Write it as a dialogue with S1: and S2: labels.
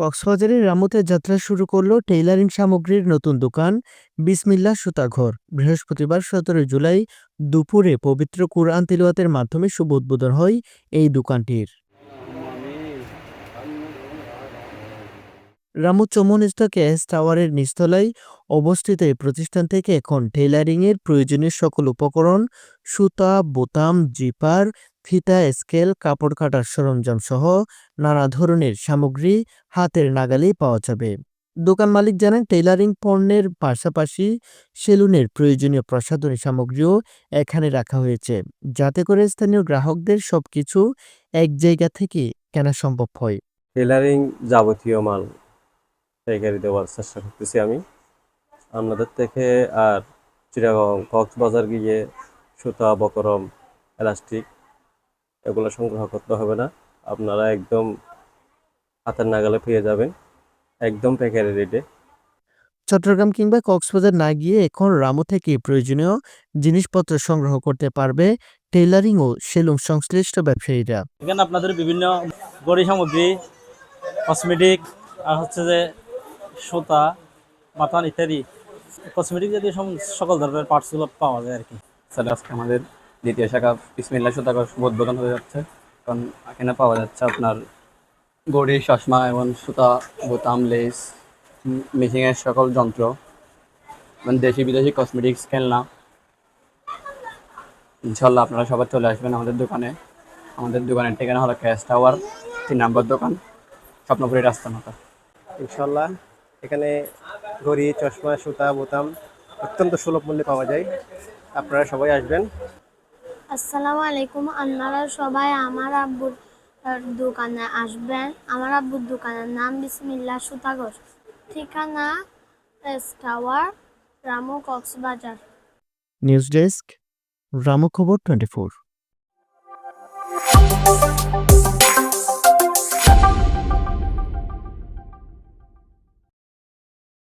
S1: কক্সবাজারের রামুতে যাত্রা শুরু করল টেইলারিং সামগ্রীর নতুন দোকান বিসমিল্লা সুতাঘর। বৃহস্পতিবার সতেরো জুলাই দুপুরে পবিত্র কুরআন তিলওয়াতের মাধ্যমে শুভ উদ্বোধন হয় এই দোকানটির। রামু চমন স্টক এস টাওয়ারের নিচতলায় অবস্থিত এই প্রতিষ্ঠান থেকে এখন টেইলারিংয়ের প্রয়োজনীয় সকল উপকরণ, সুতা, বোতাম, জিপার, ফিতা, স্কেল, কাপড় কাটার সরঞ্জাম সহ নানা ধরনের সামগ্রী হাতের নাগালেই পাওয়া যাবে। দোকান মালিক জানান, টেইলারিং পণ্যের পাশাপাশি সেলুনের প্রয়োজনীয় প্রসাধনী সামগ্রীও এখানে রাখা হয়েছে, যাতে করে স্থানীয় গ্রাহকদের সবকিছু এক জায়গা থেকে কেনা সম্ভব হয়।
S2: টেলারিং যাবতীয় মাল পাইকারি দেওয়ার চেষ্টা করতেছি আমি। আপনাদের থেকে আর চিরাগং কক্সবাজার গিয়ে সুতা বকরম এলাস্টিক এগুলো সংগ্রহ করতে হবে না। আপনারা একদম হাতের নাগালে পেয়ে যাবেন একদম পাইকারি রেটে।
S1: চট্টগ্রাম কিংবা কক্সবাজার না গিয়ে এখন রামু থেকে প্রয়োজনীয় জিনিসপত্র সংগ্রহ করতে পারবে টেলারিং ও সেলুন সংশ্লিষ্ট ব্যবসায়ীরা।
S3: এখানে আপনাদের বিভিন্ন গড়ি সামগ্রী কসমেটিক আর হচ্ছে যে সুতা মাথান ইত্যাদি। কসমেটিক জাতীয় সম- সকল ধরনের পার্টসগুলো পাওয়া যায় আর কি।
S4: স্যার আজকে আমাদের দ্বিতীয় শাখা বিসমিল্লা সুতাকর উদ্বোধন হয়ে যাচ্ছে। কারণ এখানে পাওয়া যাচ্ছে আপনার গড়ি চশমা এবং সুতা বোতাম লেস মেশিংয়ের সকল যন্ত্র। এবং দেশি বিদেশি কসমেটিক্স খেলনা। ইনশাল্লাহ আপনারা সবাই চলে আসবেন আমাদের দোকানে। আমাদের দোকানের ঠিকানা হলো ক্যাশ টাওয়ার তিন নম্বর দোকান স্বপ্নপুরী রাস্তা মাথা।
S5: ইনশাল্লাহ এখানে ঘড়ি চশমা সুতা বোতাম অত্যন্ত সুলভ মূল্যে পাওয়া যায়। আপনারা সবাই আসবেন।
S6: আসসালামু আলাইকুম। আপনারা সবাই আমার আব্বুর দোকানে আসবেন। আমার আব্বুর দোকানের নাম বিসমিল্লা সুতাগর। ঠিকানা tower Ramu Cox's Bazar.
S1: News desk Ramu খবর টোয়েন্টি ফোর।